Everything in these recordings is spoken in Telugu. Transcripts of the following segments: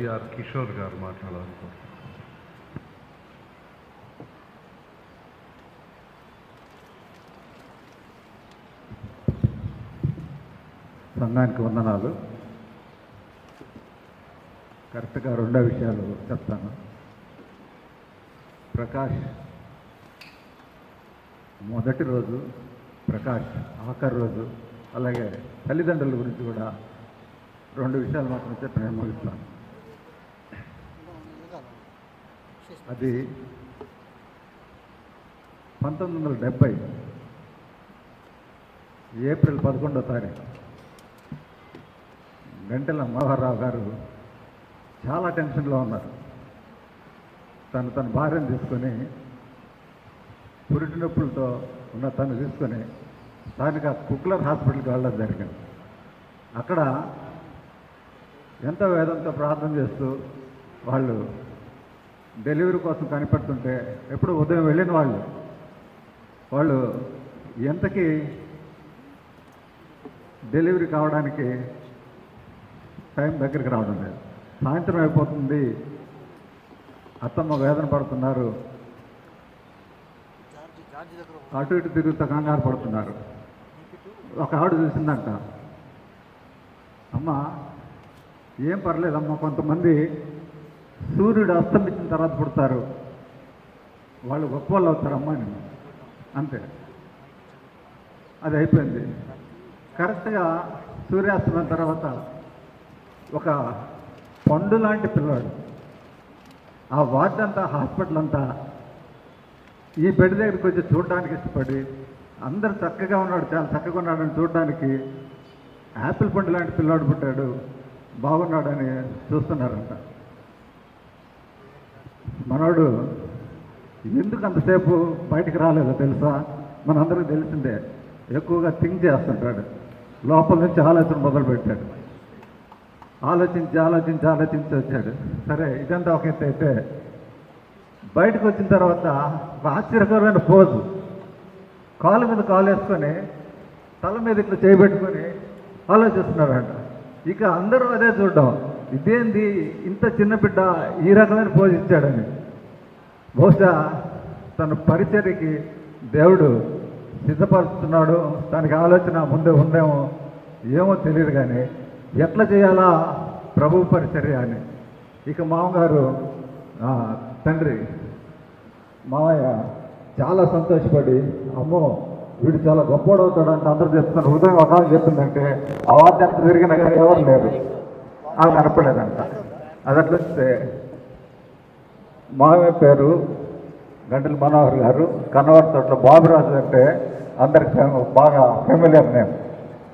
జిఆర్ కిషోర్ గారు మాట్లాడాలనుకుంటున్నారు సంఘానికి వందనాలు కరెక్ట్గా రెండో విషయాలు చెప్తాను ప్రకాష్ మొదటి రోజు ప్రకాష్ ఆఖరి రోజు అలాగే తల్లిదండ్రుల గురించి కూడా రెండు విషయాలు మాత్రం చెప్పి నేను ముగిస్తాను అది పంతొమ్మిది వందల డెబ్భై ఏప్రిల్ పదకొండో తారీఖు. గంటల మనోహరరావు గారు చాలా టెన్షన్లో ఉన్నారు. తను తన భార్యను తీసుకొని పురిటి నొప్పులతో ఉన్న తను తీసుకొని స్థానిక కుక్లర్ హాస్పిటల్కి వెళ్ళడం జరిగింది. అక్కడ ఎంతో వేదంతో ప్రార్థన చేస్తూ వాళ్ళు డెలివరీ కోసం కనిపెడుతుంటే ఎప్పుడు ఉదయం వెళ్ళిన వాళ్ళు. వాళ్ళు ఎంతకి డెలివరీ కావడానికి టైం దగ్గరికి రావడం లేదు. సాయంత్రం అయిపోతుంది. అత్తమ్మ వేదన పడుతున్నారు. అటు ఇటు తిరుగుతూ కంగారు పడుతున్నారు. ఒక ఆవిడ చూసిందంట. అమ్మ ఏం పర్లేదమ్మా కొంతమంది సూర్యుడు అస్తమించిన తర్వాత పుడతారు. వాళ్ళు గొప్ప వాళ్ళు అవుతారమ్మా అని. అంతే. అది అయిపోయింది. కరెక్ట్గా సూర్యాస్తమయం తర్వాత ఒక పండు లాంటి పిల్లవాడు. ఆ వార్డ్ అంతా హాస్పిటల్ అంతా ఈ బెడ్ దగ్గరికి వచ్చి చూడడానికి ఇష్టపడి అందరు చక్కగా ఉన్నాడు చాలా చక్కగా ఉన్నాడని చూడడానికి యాపిల్ పండు లాంటి పిల్లాడు పుట్టాడు. బాగున్నాడని చూస్తున్నారంట. మనోడు ఎందుకు అంతసేపు బయటకు రాలేదో తెలుసా? మనందరికీ తెలిసిందే ఎక్కువగా థింక్ చేస్తుంటాడు. లోపల నుంచి ఆలోచన మొదలుపెట్టాడు. ఆలోచించి ఆలోచించి ఆలోచించి వచ్చాడు. సరే ఇదంతా ఒక ఎత్తు అయితే బయటకు వచ్చిన తర్వాత ఒక ఆశ్చర్యకరమైన పోజు. కాలు మీద కాలు వేసుకొని తల మీద ఇట్లా చేయబెట్టుకొని ఆలోచిస్తున్నాడంట ఇక అందరూ అదే చూడడం. ఇదేంది? ఇంత చిన్న బిడ్డ ఈ రకమైన పోజ్ ఇచ్చాడని. బహుశా తన పరిచర్యకి దేవుడు సిద్ధపరుస్తున్నాడు. దానికి ఆలోచన ముందే ఉందేమో ఏమో తెలియదు కానీ ఎట్లా చేయాలా ప్రభు పరిచర్య అని. ఇక మామగారు తండ్రి మామయ్య చాలా సంతోషపడి అమ్మో వీడు చాలా గొప్పవాడు అవుతాడంటే అందరూ చెప్తున్నారు. హృదయం ఒక చెప్తుందంటే అవార్డు ఎంత జరిగినా కానీ ఎవరు లేరు. అవి కనపడలేదంట అది అట్లా వస్తే మామయ్య పేరు గంటల మనోహర్ గారు. కన్నవర తోటలో బాబురాజు అంటే అందరికి బాగా ఫెమిలియర్ నేమ్.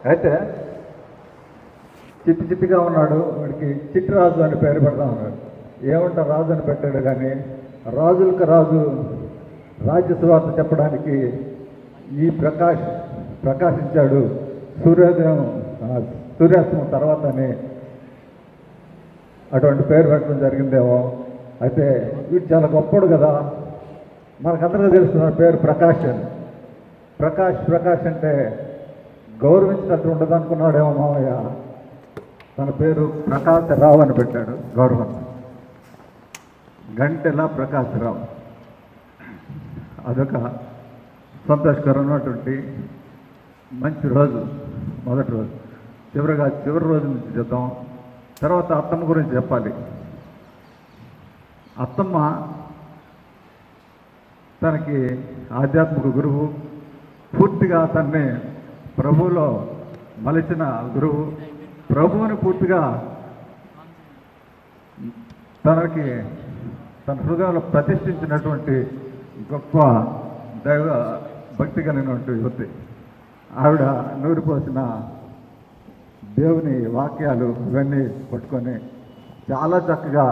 అయితే చిట్టి చిట్టిగా ఉన్నాడు. వాడికి చిట్టిరాజు అని పేరు పెడతా ఉన్నాడు. ఏమంటా రాజు అని పెట్టాడు కానీ రాజులకు రాజు రాజ్య సువార్త చెప్పడానికి ఈ ప్రకాష్ ప్రకాశించాడు. సూర్యోదయం ఆ, సూర్యాస్తమం తర్వాతనే అటువంటి పేరు పెట్టడం జరిగిందేమో. అయితే వీడు చాలా గొప్పడు కదా. మనకందరికీ తెలుస్తున్న పేరు ప్రకాష్ అని. ప్రకాష్ ప్రకాష్ అంటే గౌరవించినట్టు ఉండదు అనుకున్నాడేమో మామయ్య. తన పేరు ప్రకాశరావు అని పెట్టాడు గౌరవం. గంటెల ప్రకాశరావు అదొక సంతోషకరమైనటువంటి మంచి రోజు మొదటి రోజు. చివరిగా చివరి రోజు నుంచి చూద్దాం. తర్వాత అత్తమ్మ గురించి చెప్పాలి. అత్తమ్మ తనకి ఆధ్యాత్మిక గురువు పూర్తిగా తన్ని ప్రభువులో మలిచిన గురువు. ప్రభువుని పూర్తిగా తనకి తన హృదయంలో ప్రతిష్ఠించినటువంటి గొప్ప దైవ భక్తి కలిగినటువంటి యువతి. ఆవిడ నూరిపోసిన దేవుని వాక్యాలు ఇవన్నీ పట్టుకొని చాలా చక్కగా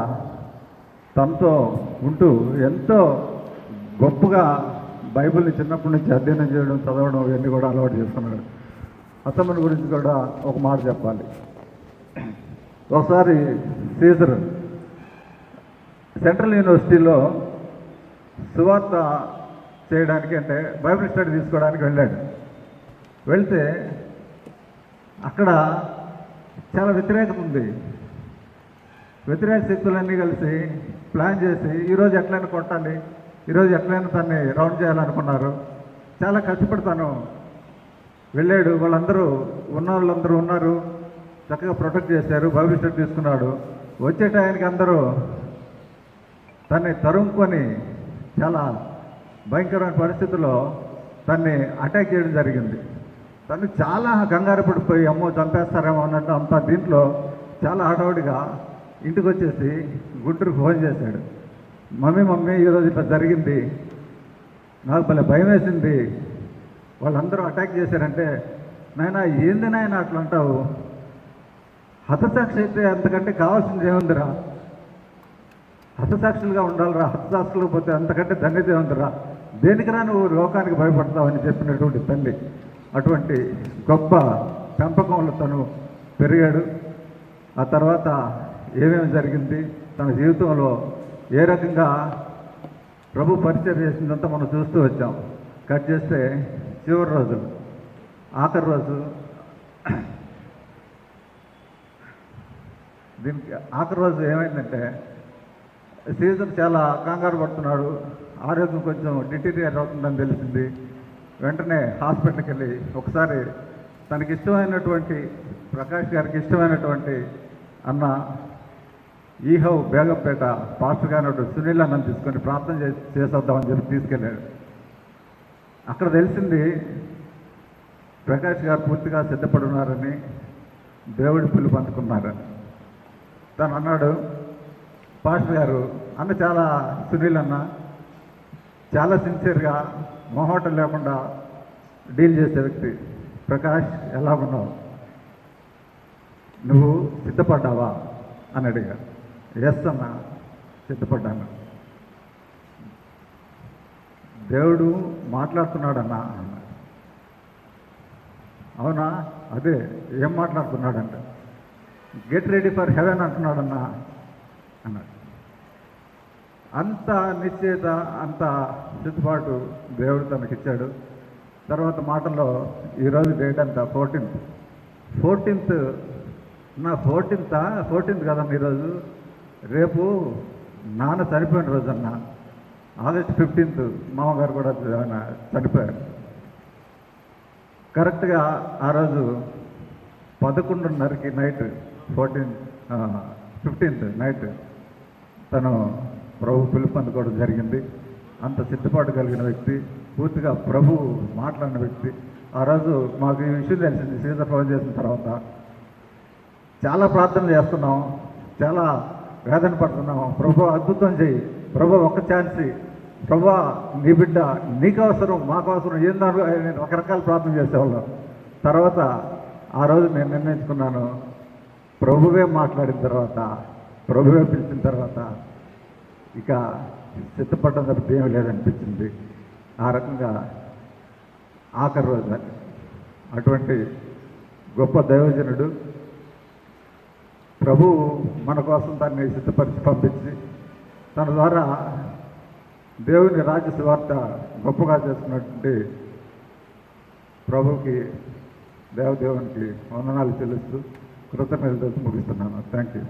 తనతో ఉంటూ ఎంతో గొప్పగా బైబిల్ని చిన్నప్పటి నుంచి అధ్యయనం చేయడం చదవడం ఇవన్నీ కూడా అలవాటు చేసుకున్నాడు. అతమ్మని గురించి కూడా ఒక మాట చెప్పాలి. ఒకసారి సీజర్ సెంట్రల్ యూనివర్సిటీలో సువార్త చేయడానికి అంటే బైబిల్ స్టడీ తీసుకోవడానికి వెళ్ళాడు. వెళ్తే అక్కడ చాలా వ్యతిరేకత ఉంది. వ్యతిరేక శక్తులన్నీ కలిసి ప్లాన్ చేసి ఈరోజు ఎట్లయినా కొట్టాలి ఈరోజు ఎట్లయినా తన్ని రౌండ్ చేయాలనుకున్నారు. చాలా కష్టపడి తను వెళ్ళాడు వాళ్ళందరూ ఉన్న వాళ్ళందరూ ఉన్నారు. చక్కగా ప్రొటెక్ట్ చేశారు భవిష్యత్తు తీసుకున్నాడు. వచ్చే టైంకి అందరూ తన్ని తరుముకొని చాలా భయంకరమైన పరిస్థితుల్లో తన్ని అటాక్ చేయడం జరిగింది. తను చాలా కంగారు పడిపోయి అమ్మో చంపేస్తారేమో అన్నట్టు అంత దీంట్లో చాలా హడావుడిగా ఇంటికి వచ్చేసి గుంటూరుకు ఫోన్ చేశాడు. మమ్మీ మమ్మీ ఈరోజు ఇట్లా జరిగింది. నాకు భలే భయం వేసింది. వాళ్ళందరూ అటాక్ చేశారంటే నాయన ఏంది నాయన అట్లా అంటావు? హతసాక్షి అయితే అంతకంటే కావాల్సింది ఏముందిరా? హతసాక్షులుగా ఉండాలిరా హతసాక్షులు పోతే అంతకంటే ధన్యత ఉందిరా దేనికిరా నువ్వు లోకానికి భయపడతావని చెప్పినటువంటి తల్లి. అటువంటి గొప్ప పెంపకంలో తను పెరిగాడు. ఆ తర్వాత ఏమేమి జరిగింది? తన జీవితంలో ఏ రకంగా ప్రభు పరిచయం చేసిందంతా మనం చూస్తూ వచ్చాం. కట్ చేస్తే చివరి రోజు ఆఖరి రోజు. దీనికి ఆఖరి రోజు ఏమైందంటే సీజన్ చాలా కంగారు పడుతున్నాడు. ఆరోగ్యం కొంచెం డిటీరియర్ అవుతుందని తెలిసింది. వెంటనే హాస్పిటల్కి వెళ్ళి ఒకసారి తనకి ఇష్టమైనటువంటి ప్రకాష్ గారికి ఇష్టమైనటువంటి అన్న ఈహవ్ బేగంపేట పాస్టర్ గారు సునీల్ అన్నం తీసుకొని ప్రార్థన చేసేద్దామని చెప్పి తీసుకెళ్ళాడు. అక్కడ తెలిసింది ప్రకాష్ గారు పూర్తిగా సిద్ధపడి ఉన్నారని దేవుడి పిలుపు పంచుకున్నారని. తను అన్నాడు పాస్టర్ గారు అన్న చాలా సునీల్ అన్న చాలా సిన్సియర్గా మొహోటం లేకుండా డీల్ చేసే వ్యక్తి ప్రకాష్ ఎలా ఉన్నావు? నువ్వు సిద్ధపడ్డావా? అని అడిగాడు ఎస్ అన్న సిద్ధపడ్డాను. దేవుడు మాట్లాడుతున్నాడన్నా అన్నాడు అవునా? అదే ఏం మాట్లాడుతున్నాడంట గెట్ రెడీ ఫర్ హెవెన్ అంటున్నాడన్నా అన్నాడు. అంత నిశ్చేత అంత సిద్ధపాటు దేవుడు తనకిచ్చాడు. తర్వాత మాటల్లో ఈరోజు డేట్ అంతా ఫోర్టీన్త్. ఫోర్టీన్త్ నా ఫోర్టీన్త్? ఫోర్టీన్త్ కదమ్మా ఈరోజు. రేపు నాన్న చనిపోయిన రోజు అన్న ఆగస్ట్ ఫిఫ్టీన్త్ మామగారు కూడా ఆయన చనిపోయారు. కరెక్ట్గా ఆ రోజు పదకొండున్నరకి నైట్ ఫోర్టీన్ ఫిఫ్టీన్త్ నైట్ తను ప్రభు పిలుపు అందుకోవడం జరిగింది. అంత సిద్ధపాటు కలిగిన వ్యక్తి పూర్తిగా ప్రభు మాట్లాడిన వ్యక్తి. ఆ రోజు మాకు ఈ విషయం తెలిసింది సీత ఫోన్ చేసిన తర్వాత. చాలా ప్రార్థనలు చేస్తున్నాం చాలా వేదన పడుతున్నాం. ప్రభు అద్భుతం చేయి ప్రభు ఒక్క ఛాన్స్ ప్రభు నీ బిడ్డ నీకు అవసరం మాకు అవసరం ఏందో రకరకాల ప్రార్థన చేసేవాళ్ళం. తర్వాత ఆ రోజు నేను నిర్ణయించుకున్నాను ప్రభువే మాట్లాడిన తర్వాత ప్రభువే పిలిచిన తర్వాత ఇక సిద్ధపడడం తప్పితే ఏమీ లేదనిపించింది. ఆ రకంగా ఆఖరి రోజు అటువంటి గొప్ప దైవజనుడు ప్రభు మన కోసం దాన్ని సిద్ధపరిచి పంపించి తన ద్వారా దేవుని రాజ్య సువార్త గొప్పగా చేస్తున్నటువంటి ప్రభుకి దేవదేవునికి వందనాలు చెల్లిస్తూ కృతజ్ఞతలు ముగిస్తున్నాను. Thank you